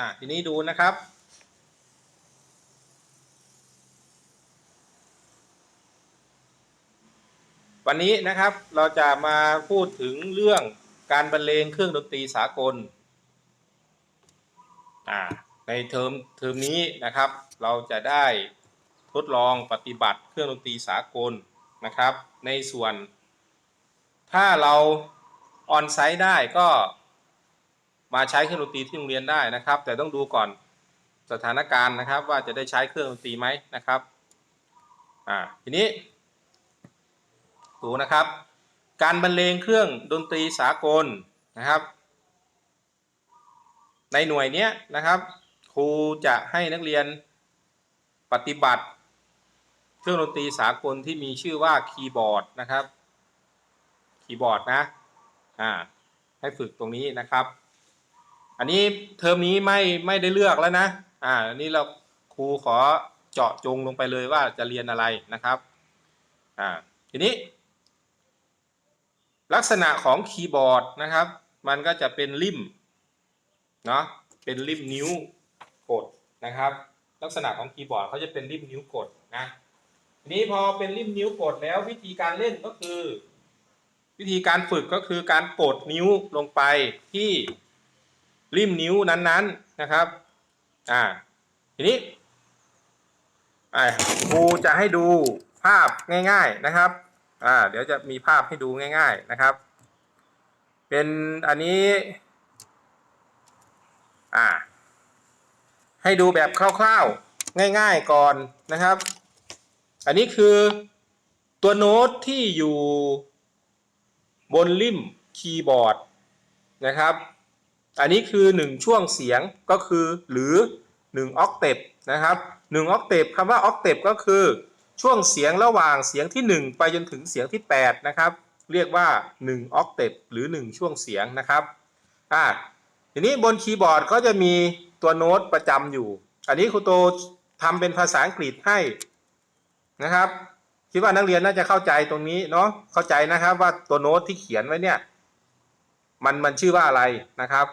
อะทีนี้ดูนะครับ วันนี้นะครับเราจะมาพูดถึงเรื่องการบรรเลงเครื่องดนตรีสากลอ่าในเทอมเทอมนี้นะครับ เราจะได้ทดลองปฏิบัติเครื่องดนตรีสากลนะครับ ในส่วน ถ้าเราออนไซต์ได้ก็ มาใช้เครื่องดนตรีที่โรงเรียนได้นะครับ แต่ต้องดูก่อนสถานการณ์นะครับ ว่าจะได้ใช้เครื่องดนตรีไหมนะครับอ่าทีนี้ดูนะครับ การบรรเลงเครื่องดนตรีสากลนะครับ ในหน่วยเนี้ยนะครับครูจะให้นักเรียนปฏิบัติ เครื่องดนตรีสากลที่มีชื่อว่าคีย์บอร์ดนะครับคีย์บอร์ดนะอ่าให้ฝึกตรงนี้นะครับ อันนี้เทอมนี้ไม่ไม่ได้เลือกแล้วนะ อ่านนี้เราครูขอเจาะจงลงไปเลยว่าจะเรียนอะไรนะครับ อ่า ทีนี้ ลักษณะของคีย์บอร์ดนะครับ มันก็จะเป็นริมเนาะ เป็นริมนิ้วกดนะครับ ลักษณะของคีย์บอร์ดเขาจะเป็นริมนิ้วกดนะ ทีนี้พอเป็นริมนิ้วกดแล้ววิธีการเล่นก็คือ วิธีการฝึกก็คือการกดนิ้วลงไปที่ ริมนิ้วนั้นๆนะครับ อ่า ทีนี้อ่าครูจะให้ดูภาพง่าย ๆนะครับ อ่า เดี๋ยวจะมีภาพให้ดูง่าย ๆนะครับ เป็นอันนี้ อ่า ให้ดูแบบคร่าวๆ ง่ายๆก่อนนะครับ อันนี้คือตัวโน้ตที่อยู่บนริมคีย์บอร์ดนะครับ อันนี้คือ 1 ช่วงเสียงก็คือหรือ1ออกเทปนะครับ1ออกเทปคำว่าออกเทปก็คือช่วงเสียงระหว่างเสียงที่ 1 ไปจนถึงเสียงที่8นะครับเรียกว่า1ออกเทปหรือ 1 ช่วงเสียงนะครับอ่าทีนี้บนคีย์บอร์ดก็จะมีตัวโน้ตประจำอยู่ อันนี้ครูโตทำเป็นภาษาอังกฤษให้นะครับคิดว่านักเรียนน่าจะเข้าใจตรงนี้เนาะเข้าใจนะครับว่าตัวโน้ตที่เขียนไว้เนี่ยมันมันชื่อว่าอะไรนะครับ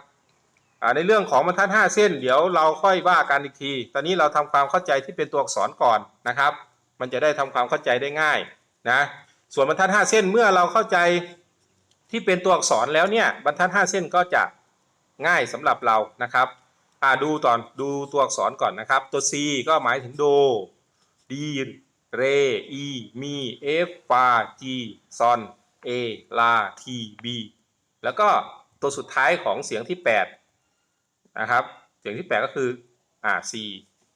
ในเรื่องของบรรทัด 5 เส้น เดี๋ยวเราค่อยว่ากันอีกที ตอนนี้เราทำความเข้าใจที่เป็นตัวอักษรก่อนนะครับ มันจะได้ทำความเข้าใจได้ง่ายนะส่วนบรรทัด 5 เส้นเมื่อเราเข้าใจที่เป็นตัวอักษรแล้วเนี่ยบรรทัด 5 เส้นก็จะง่ายสำหรับเรานะครับดูตอนดูตัวอักษรก่อนนะครับ ตัว C ก็หมายถึงโด D เรอีมีเอฟฟาจีซอนเอลาทีบีแล้วก็ตัวสุดท้ายของเสียงที่ 8 นะครับ เสียงที่8ก็คืออ่า C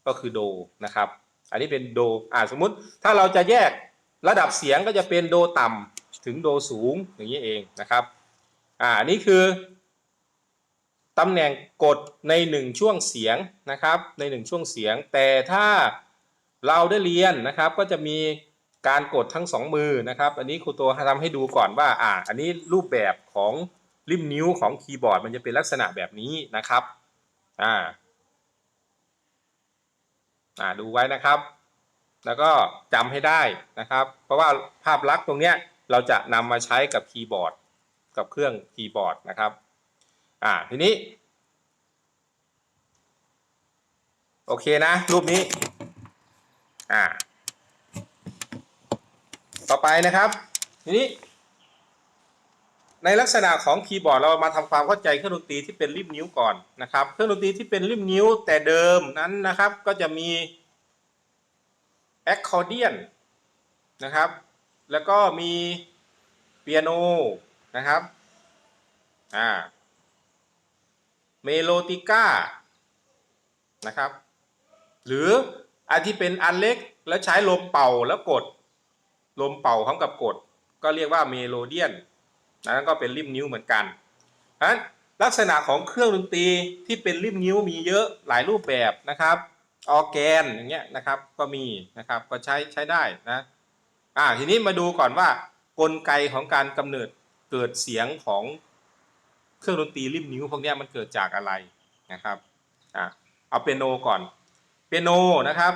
ก็คือโดนะครับ อันนี้เป็นโดอ่าสมมุติถ้าเราจะแยกระดับเสียงก็จะเป็นโดต่ำถึงโดสูงอย่างนี้เองนะครับอ่านนี้คือตำแหน่งกดใน 1 ช่วงเสียงนะครับใน 1 ช่วงเสียง แต่ถ้าเราได้เรียนนะครับก็จะมีการกดทั้งสองมือนะครับ อันนี้ครูโตทำให้ดูก่อนว่าอ่า อันนี้รูปแบบของริมนิ้วของคีย์บอร์ดมันจะเป็นลักษณะแบบนี้นะครับ อ่า อ่าดูไว้นะครับ แล้วก็จำให้ได้นะครับ เพราะว่าภาพลักษณ์ตรงเนี้ยเราจะนำมาใช้กับคีย์บอร์ด กับเครื่องคีย์บอร์ดนะครับ อ่า ทีนี้ โอเคนะ รูปนี้ อ่า ต่อไปนะครับ ทีนี้ ในลักษณะของคีย์บอร์ดเรามาทำความเข้าใจเครื่องดนตรีที่เป็นริมนิ้วก่อนนะครับ เครื่องดนตรีที่เป็นริมนิ้วแต่เดิมนั้นนะครับก็จะมีแอคคอร์เดียนนะครับ แล้วก็มีเปียโนนะครับอ่าเมโลติก้านะครับ หรืออันที่เป็นอันเล็กแล้วใช้ลมเป่าแล้วกด ลมเป่าพร้อมกับกด ก็เรียกว่าเมโลเดียน นั้นก็เป็นริมนิ้วเหมือนกันนั้นลักษณะของเครื่องดนตรีที่เป็นริมนิ้วมีเยอะหลายรูปแบบนะครับ ออแกนอย่างเงี้ยนะครับก็มีนะครับก็ใช้ใช้ได้นะอ่าทีนี้มาดูก่อนว่ากลไกของการกำเนิดเกิดเสียงของเครื่องดนตรีริมนิ้วพวกนี้มันเกิดจากอะไรนะครับอ่าเอาเปียโนก่อนเปียโนนะครับ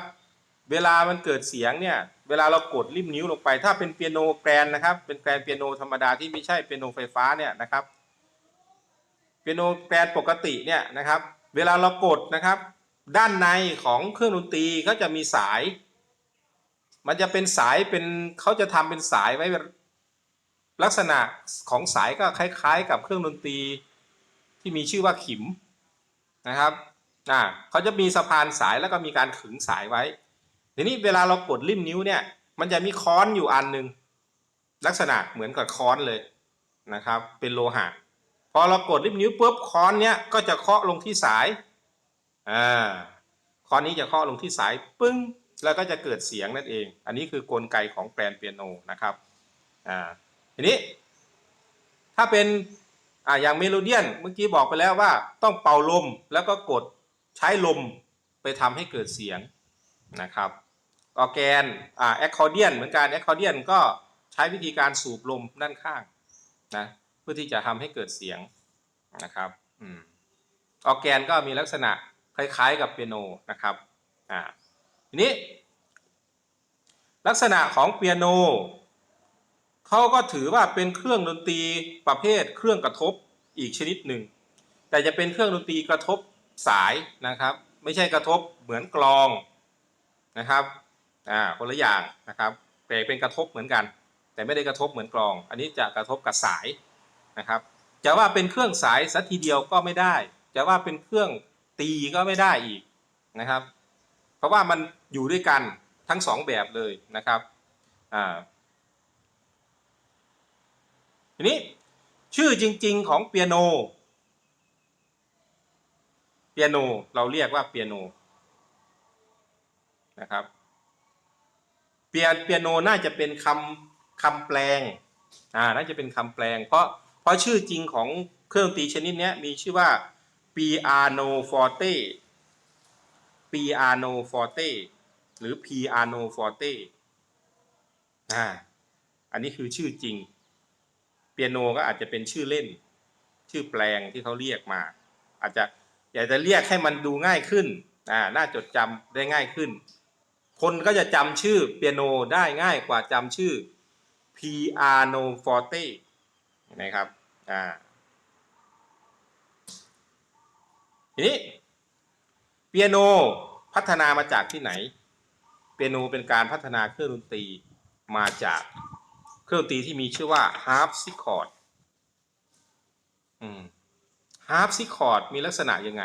เวลามันเกิดเสียงเนี่ย เวลาเรากดริมนิ้วลงไป ถ้าเป็นเปียโนแกรนนะครับ เป็นแกรนเปียโนธรรมดาที่ไม่ใช่เปียโนไฟฟ้าเนี่ยนะครับ เปียโนแกรนปกติเนี่ยนะครับ เวลาเรากดนะครับ ด้านในของเครื่องดนตรีก็จะมีสาย มันจะเป็นสายเป็นเขาจะทำเป็นสายไว้ลักษณะของสายก็คล้าย ๆ กับเครื่องดนตรีที่มีชื่อว่าขิมนะครับ อ่าเขาจะมีสะพานสายแล้วก็มีการขึงสายไว้ ทีนี้เวลาเรากดริมนิ้วเนี่ย มันจะมีค้อนอยู่อันหนึ่งลักษณะเหมือนกับค้อนเลยนะครับ เป็นโลหะพอเรากดริมนิ้วปุ๊บค้อนเนี้ยก็จะเคาะลงที่สายอ่าค้อนนี้จะเคาะลงที่สายปึ้งแล้วก็จะเกิดเสียงนั่นเอง อันนี้คือกลไกของแปลนเปียโนนะครับอ่าทีนี้ ถ้าเป็นอ่าอย่างเมโลเดียนเมื่อกี้บอกไปแล้วว่าต้องเป่าลมแล้วก็กดใช้ลมไปทำให้เกิดเสียงนะครับ ออร์แกนอ่าแอคคอร์เดียนเหมือนกันแอคคอร์เดียนก็ใช้วิธีการสูบลมด้านข้างนะเพื่อที่จะทำให้เกิดเสียงนะครับอืมออแกนก็มีลักษณะคล้ายๆกับเปียโนนะครับอ่าทีนี้ ลักษณะของเปียโนเขาก็ถือว่าเป็นเครื่องดนตรีประเภทเครื่องกระทบอีกชนิดหนึ่ง แต่จะเป็นเครื่องดนตรีกระทบสายนะครับ ไม่ใช่กระทบเหมือนกลองนะครับ อ่าคนละอย่างนะครับแต่เป็นกระทบเหมือนกัน แต่ไม่ได้กระทบเหมือนกลอง อันนี้จะกระทบกับสายนะครับจะว่าเป็นเครื่องสายสัทีเดียวก็ไม่ได้ จะว่าเป็นเครื่องตีก็ไม่ได้อีกนะครับ เพราะว่ามันอยู่ด้วยกันทั้งสองแบบเลยนะครับอ่าทีนี้ชื่อจริง ๆ ของเปียโน เปียโนเราเรียกว่าเปียโนนะครับ เปียเปียโนน่าจะเป็นคำคำแปลงอ่าน่าจะเป็นคำแปลง เพราะเพราะชื่อจริงของเครื่องดนตรีชนิดนี้มีชื่อว่า piano forte piano forte หรือ piano forte อ่าอันนี้คือชื่อจริง เปียโนก็อาจจะเป็นชื่อเล่น ชื่อแปลงที่เขาเรียกมา อาจจะอยากจะเรียกให้มันดูง่ายขึ้นอ่าน่าจดจำได้ง่ายขึ้น คนก็จะจำชื่อเปียโนได้ง่ายกว่าจำชื่อ piano forte นะครับอ่าทีนี้เปียโนพัฒนามาจากที่ไหน เปียโนเป็นการพัฒนาเครื่องดนตรีมาจากเครื่องดนตรีที่มีชื่อว่า harpsichord อืม harpsichord มีลักษณะยังไง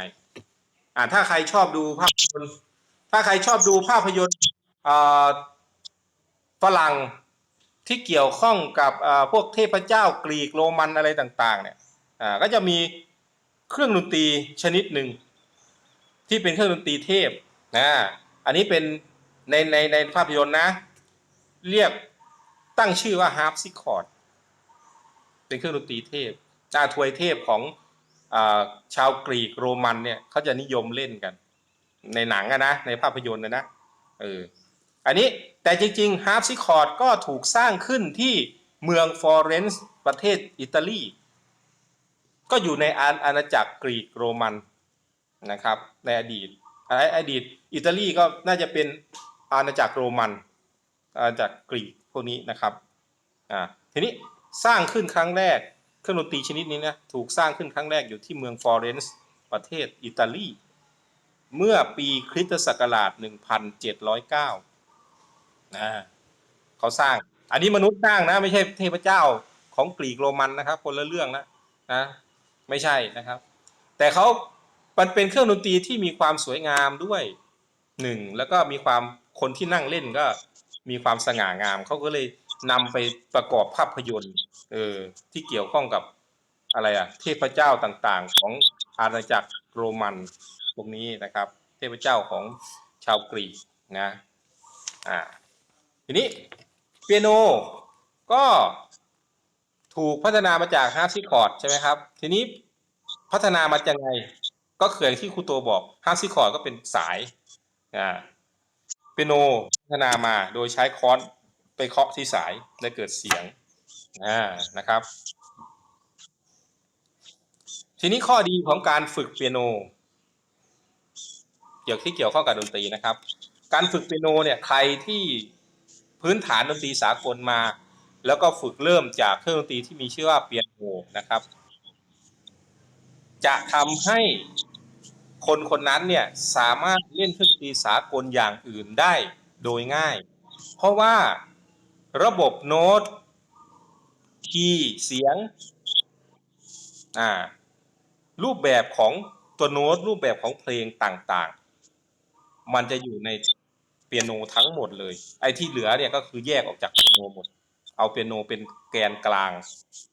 อ่าถ้าใครชอบดูภาพยนตร์ ถ้าใครชอบดูภาพยนตร์ฝรั่งที่เกี่ยวข้องกับพวกเทพเจ้ากรีกโรมันอะไรต่างๆเนี่ยก็จะมีเครื่องดนตรีชนิดหนึ่งที่เป็นเครื่องดนตรีเทพนะอันนี้เป็นในในในภาพยนตร์นะ เรียกตั้งชื่อว่า harpsichord เป็นเครื่องดนตรีเทพดาถวยเทพของอชาวกรีกโรมันเนี่ยเขาจะนิยมเล่นกัน ในหนังอะนะ ในภาพยนตร์นะนะเอออันนี้แต่จริงๆ harpsichord ก็ถูกสร้างขึ้นที่เมืองฟลอเรนซ์ประเทศอิตาลี ก็อยู่ในอาอาณาจักรกรีกโรมันนะครับในอดีตอะไรอดีตอิตาลีก็น่าจะเป็นอาณาจักรโรมันอาณาจักรกรีกพวกนี้นะครับอ่าทีนี้สร้างขึ้นครั้งแรกเครื่องดนตรีชนิดนี้นะถูกสร้างขึ้นครั้งแรกอยู่ที่เมืองฟลอเรนซ์ประเทศอิตาลี เมื่อปีคริสตศักราช 1709นะเขาสร้าง อันนี้มนุษย์สร้างนะ ไม่ใช่เทพเจ้าของกรีกโรมันนะครับ คนละเรื่องนะนะไม่ใช่นะครับ แต่เขามันเป็นเครื่องดนตรีที่มีความสวยงามด้วยหนึ่งแล้วก็มีความคนที่นั่งเล่นก็มีความสง่างาม เขาก็เลยนำไปประกอบภาพยนตร์เออที่เกี่ยวข้องกับอะไรอะเทพเจ้าต่างๆ ของอาณาจักรโรมัน วกนี้นะครับ เทพเจ้าของชาวกรีกนะอ่าทีนี้เปียโนก็ถูกพัฒนามาจากฮาร์ปซิคอร์ดใช่ไหมครับ ทีนี้พัฒนามาจากไง ก็คืออย่างที่ครูโตบอกฮาร์ปซิคอร์ดก็เป็นสายอ่าเปียโนพัฒนามาโดยใช้ค้อนไปเคาะที่สายและเกิดเสียงอ่านะครับ ทีนี้ข้อดีของการฝึกเปียโน เกี่ยวที่เกี่ยวข้องกับดนตรีนะครับ การฝึกเปียโนเนี่ยใครที่พื้นฐานดนตรีสากลมา แล้วก็ฝึกเริ่มจากเครื่องดนตรีที่มีชื่อว่าเปียโนนะครับ จะทำให้คนคนนั้นเนี่ยสามารถเล่นเครื่องดนตรีสากลอย่างอื่นได้โดยง่าย เพราะว่าระบบโน้ตคีย์เสียงรูปแบบของตัวโน้ตรูปแบบของเพลงต่างๆ มันจะอยู่ในเปียโนทั้งหมดเลย ไอ้ที่เหลือเนี่ยก็คือแยกออกจากเปียโนหมด เอาเปียโนเป็นแกนกลาง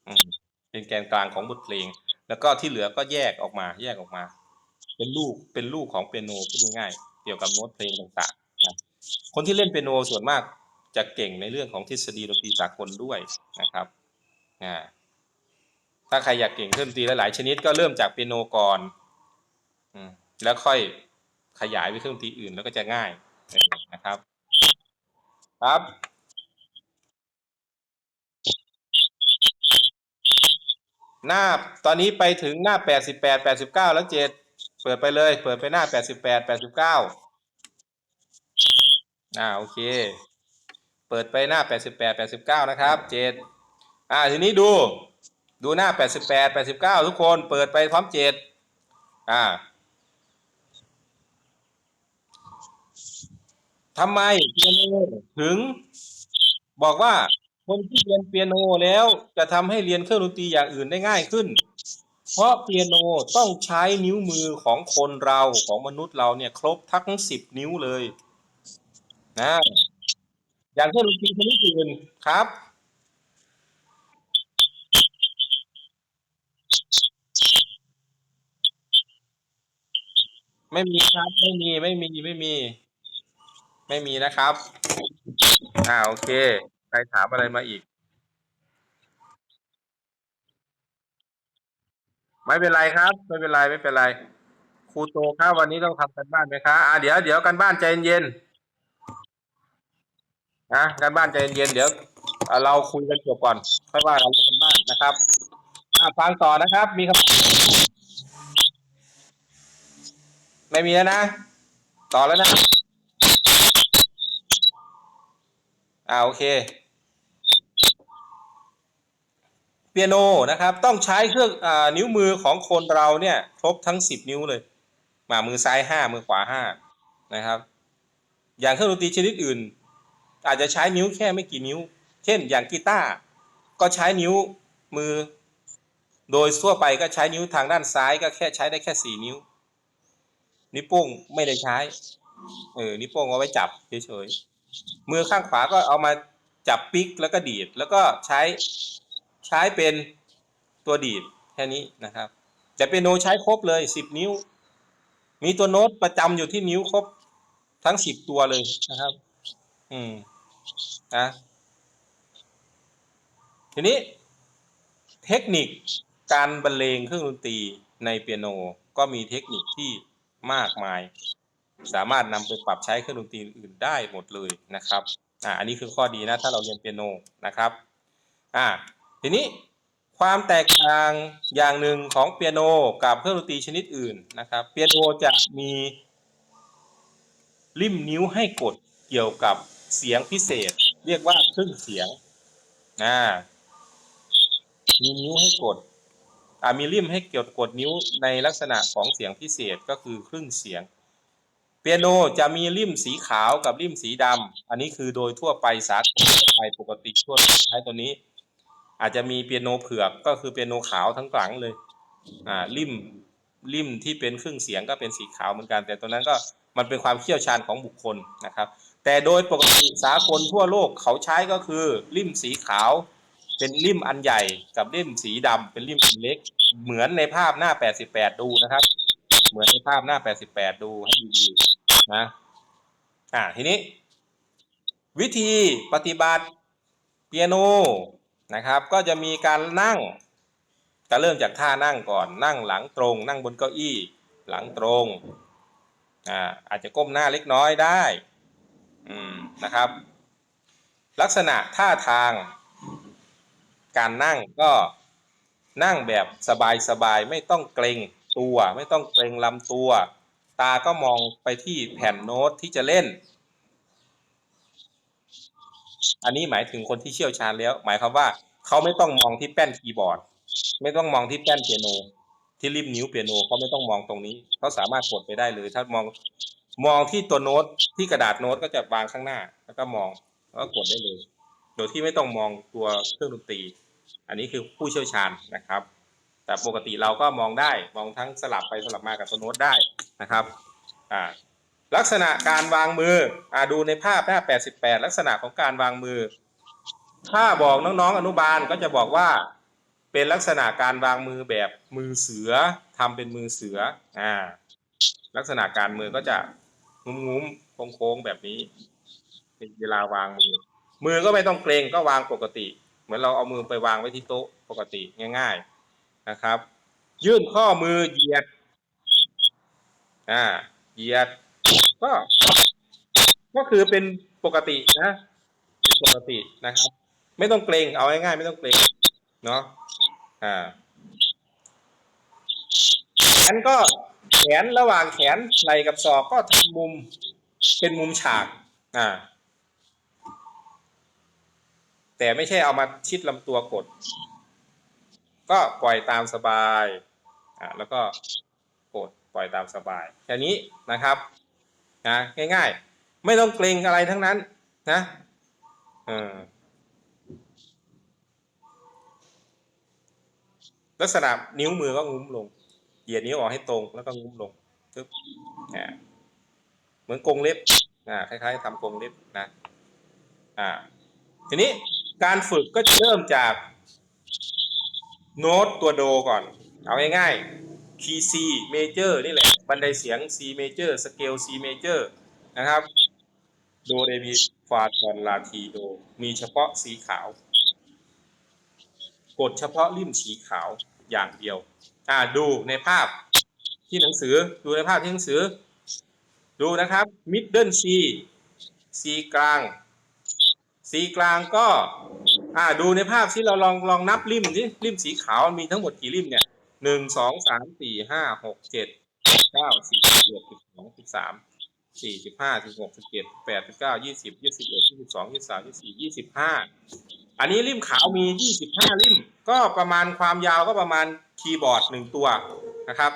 อืมเป็นแกนกลางของบทเพลง แล้วก็ที่เหลือก็แยกออกมา แยกออกมา เป็นลูกเป็นลูกของเปียโนพูดง่ายๆเกี่ยวกับโน้ตเพลงต่างๆนะคนที่เล่นเปียโนส่วนมากจะเก่งในเรื่องของทฤษฎีดนตรีสากลด้วยนะครับอ่าถ้าใครอยากเก่งเครื่องดนตรีหลายๆชนิดก็เริ่มจากเปียโนก่อน อืมแล้วค่อย ขยายไปเครื่องดนตรีอื่นแล้วก็จะง่ายนะครับ ครับหน้าตอนนี้ไปถึงหน้าแปดสิบแปดแปดสิบเก้าแล้วเจ็ดเปิดไปเลย เปิดไปหน้าแปดสิบแปดแปดสิบเก้าอ่าโอเค เปิดไปหน้าแปดสิบแปดแปดสิบเก้านะครับเจ็ดอ่าทีนี้ดู ดูหน้าแปดสิบแปดแปดสิบเก้าทุกคน เปิดไปพร้อมเจ็ดอ่า ทำไมเปียโนถึง บอกว่าคนที่เรียนเปียโนแล้วจะทำให้เรียนเครื่องดนตรีอย่างอื่นได้ง่ายขึ้น เพราะเปียโนต้องใช้นิ้วมือของคนเราของมนุษย์เราเนี่ย ครบทั้งสิบนิ้วเลยนะอย่างเครื่องดนตรีชนิดอื่นครับไม่มีครับไม่มีไม่มีไม่มี ไม่มีนะครับ อ่าโอเค ใครถามอะไรมาอีก ไม่เป็นไรครับ ไม่เป็นไรไม่เป็นไรครูโตครับวันนี้ต้องทำกันบ้านไหมคะอ่าเดี๋ยวเดี๋ยวกันบ้านใจเย็นๆนะกันบ้านใจเย็นๆเดี๋ยวอ่าเราคุยกันจบก่อนค่อยว่ากันเรื่องกันบ้านนะครับ อ่าฟังต่อนะครับ มีคำไม่มีแล้วนะ ต่อแล้วนะ อ่าโอเค เปียโนนะครับ ต้องใช้เครื่องอ่านิ้วมือของคนเราเนี่ยครบทั้งสิบนิ้วเลยมามือซ้ายห้ามือขวาห้านะครับ อย่างเครื่องดนตรีชนิดอื่น อาจจะใช้นิ้วแค่ไม่กี่นิ้ว เช่น อย่างกีตาร์ก็ใช้นิ้วมือ โดยทั่วไปก็ใช้นิ้วทางด้านซ้ายก็แค่ใช้ได้แค่สี่นิ้ว นิ้วโป้งไม่ได้ใช้ เออ นิ้วโป้งเอาไว้จับเฉยๆ มือข้างขวาก็เอามาจับปิกแล้วก็ดีด แล้วก็ใช้ใช้เป็นตัวดีดแค่นี้นะครับ แต่เปียโนใช้ครบเลยสิบนิ้ว มีตัวโน้ตประจำอยู่ที่นิ้วครบทั้งสิบตัวเลยนะครับ อืมนะทีนี้เทคนิคการบรรเลงเครื่องดนตรีในเปียโนก็มีเทคนิคที่มากมาย สามารถนำไปปรับใช้เครื่องดนตรีอื่นได้หมดเลยนะครับอ่าอันนี้คือข้อดีนะถ้าเราเรียนเปียโนนะครับอ่าทีนี้ความแตกต่างอย่างหนึ่งของเปียโนกับเครื่องดนตรีชนิดอื่นนะครับเปียโนจะมีริมนิ้วให้กดเกี่ยวกับเสียงพิเศษ เรียกว่าครึ่งเสียงอ่ามีนิ้วให้กดอ่ามีริมให้เกี่ยวกดนิ้วในลักษณะของเสียงพิเศษก็คือครึ่งเสียง ปียโนจะมีริมสีขาวกับริมสีดำ อันนี้คือโดยทั่วไปสากลทั่วไปปกติทั่วใช้ตัวนี้ อาจจะมีเปียโนเผือกก็คือเปียโนขาวทั้งหลังเลย อ่าริมริมที่เป็นครึ่งเสียงก็เป็นสีขาวเหมือนกัน แต่ตัวนั้นก็มันเป็นความเชี่ยวชาญของบุคคลนะครับ แต่โดยปกติสากลทั่วโลกเขาใช้ก็คือริมสีขาว เป็นริมอันใหญ่กับริมสีดำเป็นริมอันเล็ก เหมือนในภาพหน้า 88 ดูนะครับ เหมือนในภาพหน้า 88 ดูให้ดีๆ นะอ่าทีนี้ วิธีปฏิบัติเปียโนนะครับ ก็จะมีการนั่งจะเริ่มจากท่านั่งก่อนนั่งหลังตรง นั่งบนเก้าอี้หลังตรงอ่าอาจจะก้มหน้าเล็กน้อยได้อืมนะครับ ลักษณะท่าทาง การนั่งก็นั่งแบบสบายๆไม่ต้องเกรงตัว ไม่ต้องเกรงลำตัว ตาก็มองไปที่แผ่นโน้ตที่จะเล่น อันนี้หมายถึงคนที่เชี่ยวชาญแล้ว หมายความว่า เขาไม่ต้องมองที่แป้นคีย์บอร์ด ไม่ต้องมองที่แป้นเปียโน ที่ริมนิ้วเปียโนเขาไม่ต้องมองตรงนี้ เขาสามารถกดไปได้เลย ถ้ามองมองที่ตัวโน้ตที่กระดาษโน้ตก็จะวางข้างหน้า แล้วก็มองแล้วก็กดได้เลย โดยที่ไม่ต้องมองตัวเครื่องดนตรี อันนี้คือผู้เชี่ยวชาญนะครับ แต่ปกติเราก็มองได้มองทั้งสลับไปสลับมากับตัวโน้ตได้นะครับอ่าลักษณะการวางมืออ่าดูในภาพหน้า 88 ลักษณะของการวางมือ ถ้าบอกน้องๆอนุบาลก็จะบอกว่าเป็นลักษณะการวางมือแบบมือเสือทำเป็นมือเสืออ่าลักษณะการมือก็จะงุ้มๆโค้งๆแบบนี้เวลาวางมือ มือก็ไม่ต้องเกรงก็วางปกติ เหมือนเราเอามือไปวางไว้ที่โต๊ะปกติง่าย ๆ นะครับ ยื่นข้อมือเหยียดอ่าเหยียดก็ก็คือเป็นปกตินะเป็นปกตินะครับ ไม่ต้องเกรงเอาง่ายๆไม่ต้องเกรงเนาะอ่าแขนก็แขนระหว่างแขนไหล่กับศอกก็ทำมุมเป็นมุมฉากอ่าแต่ไม่ใช่เอามาชิดลำตัวกด ก็ปล่อยตามสบายอ่าแล้วก็กดปล่อยตามสบายแค่นี้นะครับนะง่าย ๆ ไม่ต้องเกรงอะไรทั้งนั้นนะเออลักษณะนิ้วมือก็งุ้มลง เหยียดนิ้วออกให้ตรงแล้วก็งุ้มลงปึ๊บอ่าเหมือนกรงเล็บอ่าคล้ายๆทำกรงเล็บนะอ่าทีนี้การฝึกก็จะเริ่มจาก โน้ตตัวโดก่อน เอาง่ายๆคีย์ C major นี่แหละ บันไดเสียง C major สเกล C major นะครับ โดเรมีฟาซอนลาทีโด มีเฉพาะสีขาว กดเฉพาะริมสีขาวอย่างเดียว อ่าดูในภาพที่หนังสือดูในภาพที่หนังสือ ดูนะครับ middle C C กลาง C กลางก็ อ่าดูในภาพที่เราลองลองนับริมสิริมสีขาวมีทั้งหมดกี่ริมเนี่ยหนึ่งสองสามสี่ห้าหกเจ็ดเก้าสิบสิบเอ็ดสิบสองสิบสามสี่สิบห้าสิบหกสิบเจ็ดแปดสิบเก้ายี่สิบยี่สิบเอ็ดยี่สิบสองยี่สิบสามยี่สิบสี่ยี่สิบห้าอันนี้ริมขาวมียี่สิบห้าริม ก็ประมาณความยาวก็ประมาณคีย์บอร์ดหนึ่งตัวนะครับ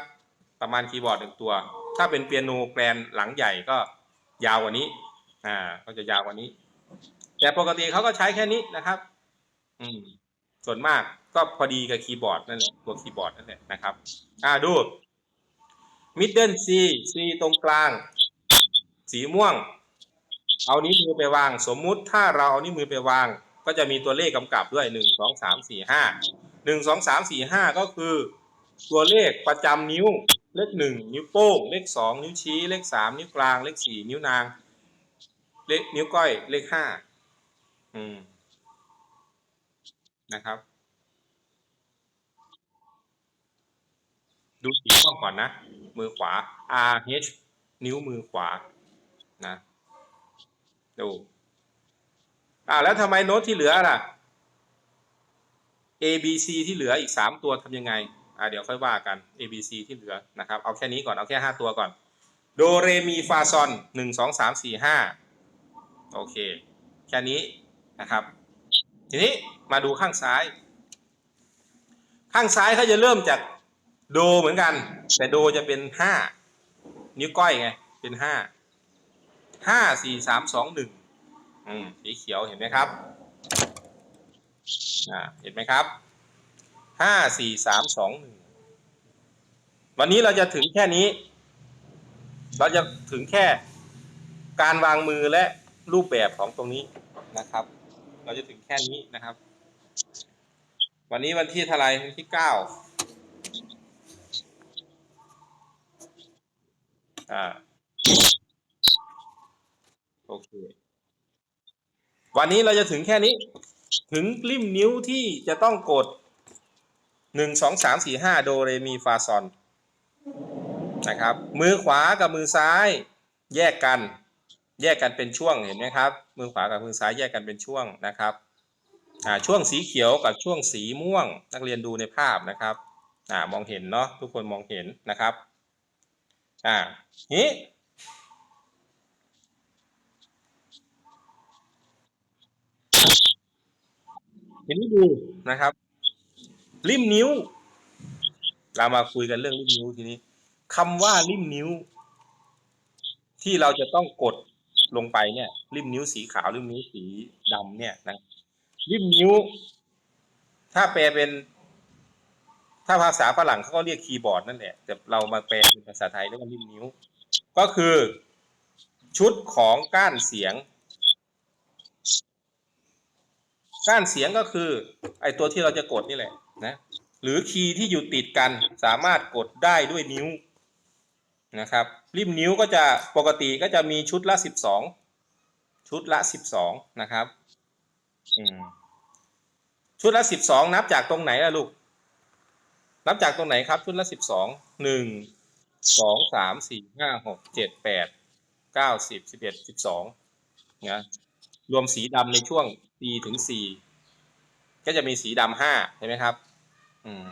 ประมาณคีย์บอร์ดหนึ่งตัว ถ้าเป็นเปียโนแกรนหลังใหญ่ก็ยาวกว่านี้ อ่า ก็จะยาวกว่านี้ แต่ปกติเขาก็ใช้แค่นี้นะครับ อืม ส่วนมากก็พอดีกับคีย์บอร์ดนั่นแหละตัวคีย์บอร์ดนั่นแหละนะครับ อ่าดู middle C C ตรงกลาง สีม่วง เอานิ้วมือไปวาง สมมุติถ้าเราเอานิ้วมือไปวาง ก็จะมีตัวเลขกำกับด้วยหนึ่งสองสามสี่ห้าหนึ่งสองสามสี่ห้าก็คือ ตัวเลขประจำนิ้วเลขหนึ่งนิ้วโป้ง เลขสองนิ้วชี้ เลขสามนิ้วกลาง เลขสี่นิ้วนาง เลขนิ้วก้อย เลขห้า อืม นะครับ ดูสีม่วงก่อนนะ มือขวา R H นิ้วมือขวา นะ ดู อ่า แล้วทำไมโน้ตที่เหลือล่ะ A B C ที่เหลืออีกสามตัวทำยังไง อ่า เดี๋ยวค่อยว่ากัน A B C ที่เหลือนะครับ เอาแค่นี้ก่อน เอาแค่ห้าตัวก่อน โดเรมีฟาซอนหนึ่งสองสามสี่ห้า โอเค แค่นี้ นะครับ ทีนี้มาดูข้างซ้าย ข้างซ้ายเขาจะเริ่มจากโดเหมือนกัน แต่โดจะเป็นห้านิ้วก้อยไง เป็นห้าห้าสี่สามสองหนึ่งอืมสีเขียวเห็นไหมครับอ่าเห็นไหมครับห้าสี่สามสองหนึ่งวันนี้เราจะถึงแค่นี้ เราจะถึงแค่การวางมือและรูปแบบของตรงนี้นะครับ เราจะถึงแค่นี้นะครับ วันนี้วันที่เท่าไหรวันที่เก้าอ่าโอเค วันนี้เราจะถึงแค่นี้ ถึงริมนิ้วที่จะต้องกดหนึ่งสองสามสี่ห้าโดเรมีฟาซอนนะครับ มือขวากับมือซ้ายแยกกัน แยกกันเป็นช่วงเห็นไหมครับ มือขวากับมือซ้ายแยกกันเป็นช่วงนะครับอ่าช่วงสีเขียวกับช่วงสีม่วง นักเรียนดูในภาพนะครับอ่ามองเห็นเนาะทุกคนมองเห็นนะครับอ่านี้ทีนี้ดูนะครับริมนิ้ว เรามาคุยกันเรื่องริมนิ้วทีนี้คำว่าริมนิ้ว ที่เราจะต้องกด ลงไปเนี่ยริมนิ้วสีขาวริมนิ้วสีดำเนี่ยนะริมนิ้ว ถ้าแปลเป็น ถ้าภาษาฝรั่งเขาก็เรียกคีย์บอร์ดนั่นแหละแต่เรามาแปลเป็นภาษาไทยเรียกว่าริมนิ้ว ก็คือ ชุดของก้านเสียง ก้านเสียงก็คือ ไอตัวที่เราจะกดนี่แหละนะหรือคีย์ที่อยู่ติดกันสามารถกดได้ด้วยนิ้วนะครับ ริมนิ้วก็จะปกติก็จะมีชุดละสิบสองชุดละสิบสองนะครับชุดละสิบสองนับจากตรงไหนล่ะลูก นับจากตรงไหนครับ ชุดละสิบสองหนึ่งสองสามสี่ห้าหกเจ็ดแปดเก้าสิบสิบเอ็ดสิบสองนะรวมสีดำในช่วง C ถึง C ก็จะมีสีดำห้าใช่ไหมครับ อืม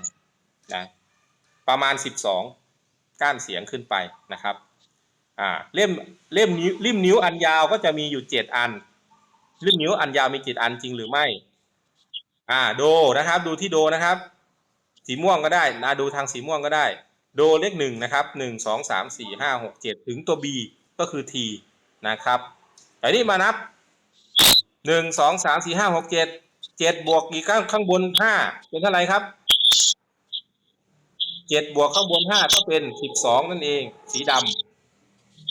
นะประมาณสิบสองก้านเสียงขึ้นไปนะครับ อ่าเล่มเล่มนิ้วริมนิ้วอันยาวก็จะมีอยู่เจ็ดอันริมนิ้วอันยาวมีเจ็ดอันจริงหรือไม่ อ่าโดนะครับ ดูที่โดนะครับ สีม่วงก็ได้นะดูทางสีม่วงก็ได้ โดเลขหนึ่งนะครับหนึ่งสองสามสี่ห้าหกเจ็ดถึงตัว B ก็คือ T นะครับอันนี้มานับหนึ่งสองสามสี่ห้าหกเจ็ดเจ็ดบวกอีกข้างข้างบนห้าเป็นเท่าไหร่ครับเจ็ดบวกข้างบนห้าก็เป็นสิบสองนั่นเอง สีดำ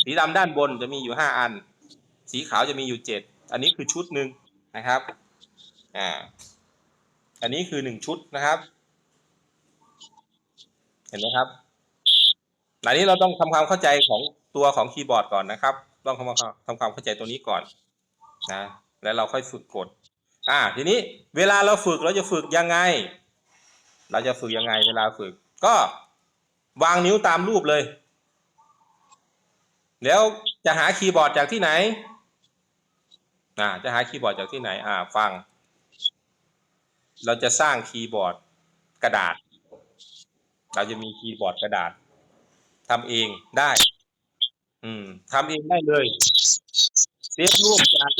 สีดำด้านบนจะมีอยู่ห้าอัน สีขาวจะมีอยู่เจ็ดอันนี้คือชุดหนึ่งนะครับอ่าอันนี้คือหนึ่งชุดนะครับ เห็นไหมครับอันนี้เราต้องทำความเข้าใจของตัวของคีย์บอร์ดก่อนนะครับ ต้องทำความทำความเข้าใจตัวนี้ก่อนนะแล้วเราค่อยฝึกกด อ่า ทีนี้เวลาเราฝึกเราจะฝึกยังไง เราจะฝึกยังไง เวลาฝึก ก็วางนิ้วตามรูปเลย แล้วจะหาคีย์บอร์ดจากที่ไหนอ่าจะหาคีย์บอร์ดจากที่ไหน อ่า ฟัง เราจะสร้างคีย์บอร์ดกระดาษ เราจะมีคีย์บอร์ดกระดาษทำเองได้ อืมทำเองได้เลยเซฟรูปจาก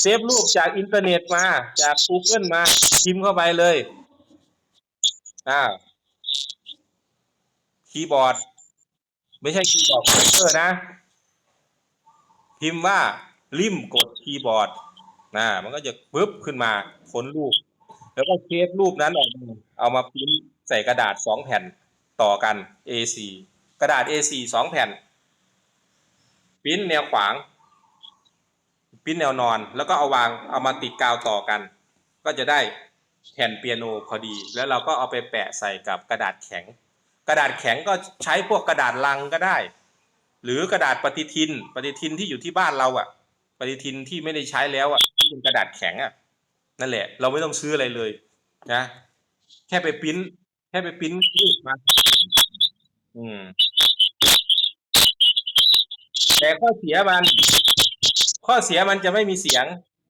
เซฟรูปจากอินเทอร์เน็ตมา จาก Google มาพิมพ์เข้าไปเลย อ่าคีย์บอร์ด ไม่ใช่คีย์บอร์ดคอมพิวเตอร์นะ พิมพ์ว่าริมกดคีย์บอร์ดนะมันก็จะปึ๊บขึ้นมาค้นรูป แล้วก็เซฟรูปนั้นออกมาเอามาพิมพ์ใส่กระดาษสองแผ่นต่อกัน A4 กระดาษ A4 สองแผ่นปริ้นแนวขวางปริ้นแนวนอน แล้วก็เอาวางเอามาติดกาวต่อกัน ก็จะได้แผ่นเปียโนพอดี แล้วเราก็เอาไปแปะใส่กับกระดาษแข็ง กระดาษแข็งก็ใช้พวกกระดาษลังก็ได้ หรือกระดาษปฏิทิน ปฏิทินที่อยู่ที่บ้านเราอะปฏิทินที่ไม่ได้ใช้แล้วอะที่เป็นกระดาษแข็งอะนั่นแหละ เราไม่ต้องซื้ออะไรเลยนะแค่ไปปิ้นแค่ไปปิ้นรูปมาอืมแต่ข้อเสียมัน ข้อเสียมันจะไม่มีเสียง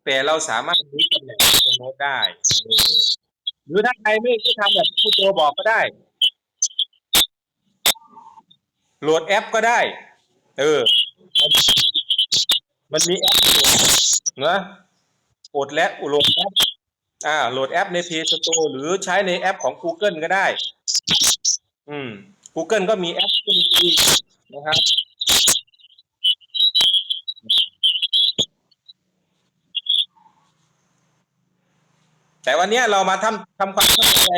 แต่เราสามารถรู้ตำแหน่งโน้ตได้หรือถ้าใครไม่ไม่ทำแบบผู้โจบอกก็ได้ โหลดแอปก็ได้ เออ มันมีแอปอยู่นะกดและโหลดแอปอ่าโหลดแอปใน Play Store หรือใช้ในแอปของ Google ก็ได้ อืม Google ก็มีแอปดนตรีนะครับแต่วันนี้เรามาทำทำความเข้าใจ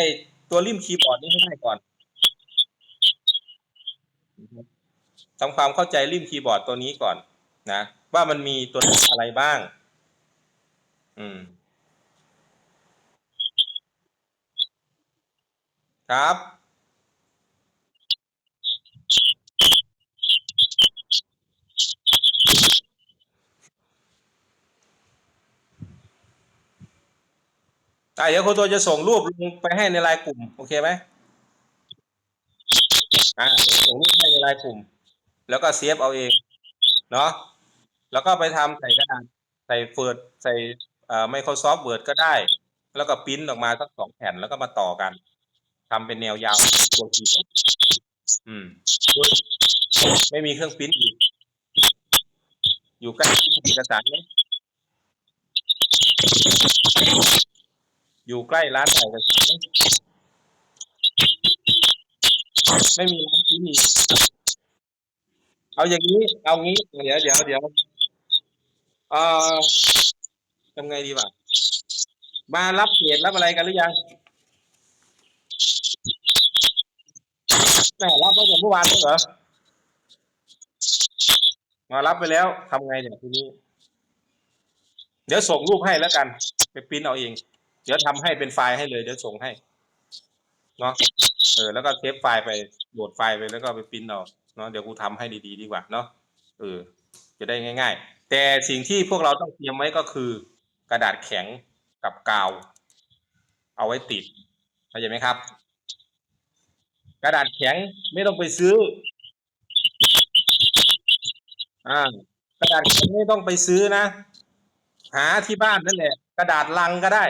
ตัวริมคีย์บอร์ดนี้ให้ได้ก่อน ทำความเข้าใจริมคีย์บอร์ดตัวนี้ก่อนนะ ว่ามันมีตัวอะไรบ้าง อืม ครับอะเดี๋ยวครูตัวจะส่งรูปลงไปให้ในไลน์กลุ่ม โอเคไหมอ่าส่งรูปให้ในไลน์กลุ่ม แล้วก็เซฟเอาเองเนาะแล้วก็ไปทำใส่กระดาษใส่เฟิร์ดใส่เอ่อ Microsoft Word ก็ได้ แล้วก็ปริ้นออกมาสักสองแผ่นแล้วก็มาต่อกันทำเป็นแนวยาวตัวคีย์บอืมด้วยไม่มีเครื่องปริ้นอีก อยู่ใกล้เอกสารไหมอยู่ใกล้ร้านถ่ายเอกสารไหมไม่มีร้านที่นี่ เอาอย่างนี้ เอางี้ เดี๋ยวเดี๋ยวเดี๋ยวเอ่อทำไงดีวะมารับเกียรติรับอะไรกันหรือยังแม่รับตั้งแต่เมื่อวานแล้วเหรอ มารับไปแล้วทำไงเนี่ยทีนี้ เดี๋ยวส่งรูปให้แล้วกัน ไปปริ้นเอาเอง เดี๋ยวทำให้เป็นไฟล์ให้เลย เดี๋ยวส่งให้ เนาะ เออ แล้วก็เซฟไฟล์ไปโหลดไฟล์ไปแล้วก็ไปปริ้นเอา เนาะเดี๋ยวกูทำให้ดีๆดีกว่าเนาะเออจะได้ง่าย ๆ แต่สิ่งที่พวกเราต้องเตรียมไว้ก็คือ กระดาษแข็งกับกาว เอาไว้ติดเข้าใจไหมครับ กระดาษแข็งไม่ต้องไปซื้ออ่ากระดาษแข็งไม่ต้องไปซื้อนะ หาที่บ้านนั่นแหละ กระดาษลังก็ได้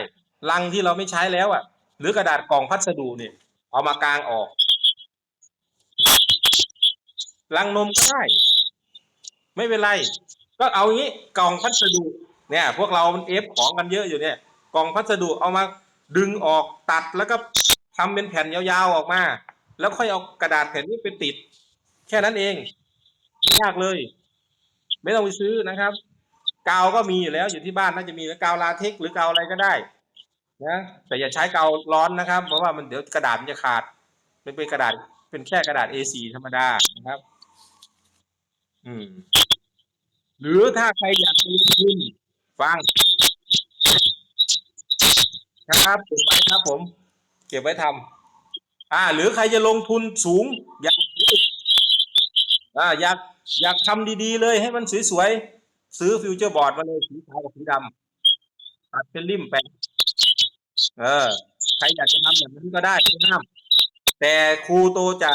ลังที่เราไม่ใช้แล้วอะ หรือกระดาษกล่องพัสดุเนี่ยเอามากางออก ลังนมก็ได้ ไม่เป็นไร ก็เอางี้กล่องพัสดุเนี่ย พวกเรามันเอฟของกันเยอะอยู่เนี่ยกล่องพัสดุเอามาดึงออกตัดแล้วก็ทำเป็นแผ่นยาวๆออกมา แล้วค่อยเอากระดาษแผ่นนี้ไปติด แค่นั้นเองไม่ยากเลย ไม่ต้องไปซื้อนะครับ กาวก็มีอยู่แล้วอยู่ที่บ้านน่าจะมีแล้วกาวลาเทคหรือกาวอะไรก็ได้นะแต่อย่าใช้กาวร้อนนะครับ เพราะว่ามันเดี๋ยวกระดาษมันจะขาดเป็นเป็นกระดาษเป็นแค่กระดาษ A4 ธรรมดานะครับ อืม หรือถ้าใครอยากลงทุนฟัง ครับเก็บไว้ครับผม เก็บไว้ทำอ่า หรือใครจะลงทุนสูง อยากอ่าอยากอยากทำดีๆเลยให้มันสวยๆซื้อฟิวเจอร์บอร์ดมาเลยสีขาวกับสีดำตัดเป็นริมแปะเออ ใครอยากจะทำแบบนั้นก็ได้ไม่ห้ามแต่ครูโตจะ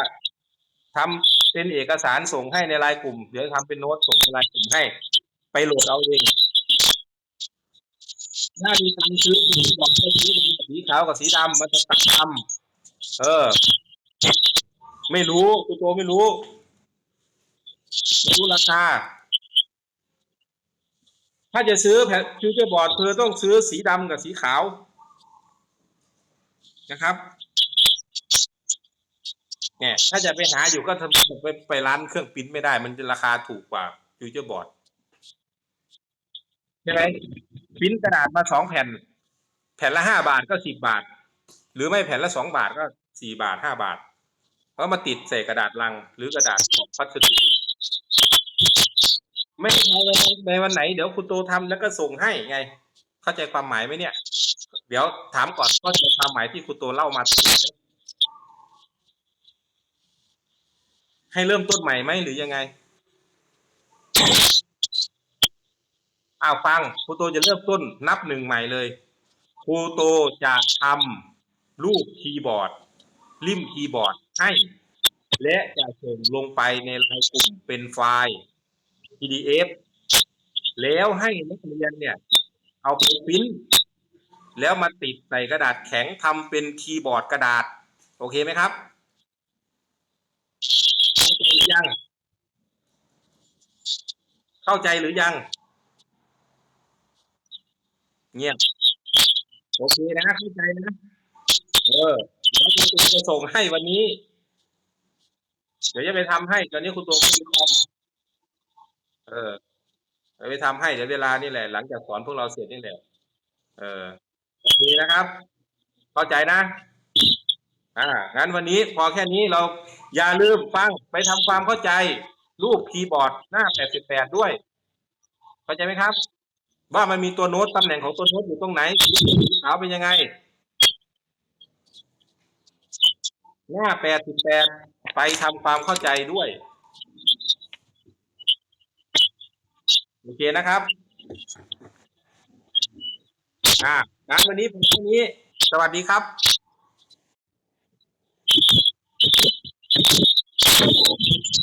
ทำเป็นเอกสารส่งให้ในไลน์กลุ่ม เดี๋ยวทำเป็นโน้ตส่งในไลน์กลุ่มให้ ไปโหลดเอาเองถ้ามีตังซื้อสีบอกให้ซื้อสีขาวกับสีดำมันจะตัดทำเออ ไม่รู้ครูโตไม่รู้ ไม่รู้ราคา ถ้าจะซื้อแผ่นฟิวเจอร์บอร์ดเธอต้องซื้อสีดำกับสีขาวนะครับ เนี่ย ถ้าจะไปหาอยู่ก็ทำไปไปร้านเครื่องปิ้นไม่ได้ มันจะราคาถูกกว่าฟิวเจอร์บอร์ดใช่ไหมปิ้นกระดาษมาสองแผ่น แผ่นละห้าบาทก็สิบบาท หรือไม่แผ่นละสองบาทก็สี่บาทห้าบาทก็มาติดใส่กระดาษลัง หรือกระดาษของพัสดุไม่ใช่ในวันไหนเดี๋ยวคุณโตทำแล้วก็ส่งให้ไง เข้าใจความหมายไหมเนี่ย เดี๋ยวถามก่อนเข้าใจความหมายที่คุณโตเล่ามาถูกไห ให้เริ่มต้นใหม่ไหมหรือยังไงอ้าวฟังครูโตจะเริ่มต้นนับหนึ่งใหม่เลยครูโตจะทำรูปคีย์บอร์ด ริมคีย์บอร์ดให้ และจะส่งลงไปในไลน์กลุ่มเป็นไฟล์ PDF แล้วให้นักเรียนเนี่ย เอาไปปริ้นแล้วมาติดใส่กระดาษแข็งทำเป็นคีย์บอร์ดกระดาษ โอเคไหมครับ รือยัง เข้าใจหรือยัง เงียบโอเคนะเข้าใจนะ เออเดี๋ยวคุณตัวจะส่งให้วันนี้ เดี๋ยวจะไปทำให้ตอนนี้คุณตัวไม่มีคอมเออไปทำให้เดี๋ยวเวลานี่แหละ หลังจากสอนพวกเราเสร็จนี่แหละ เออโอเคนะครับ เข้าใจนะ อ่างั้นวันนี้พอแค่นี้เราอย่าลืมฟังไปทำความเข้าใจรูปคีย์บอร์ดหน้า 88 ด้วย เข้าใจไหมครับ ว่ามันมีตัวโน้ตตำแหน่งของตัวโน้ตอยู่ตรงไหนสีขาวเป็นยังไง หน้า 88 ไปทำความเข้าใจด้วย โอเคนะครับอ่างั้นวันนี้ผมแค่นี้ สวัสดีครับ Thank you.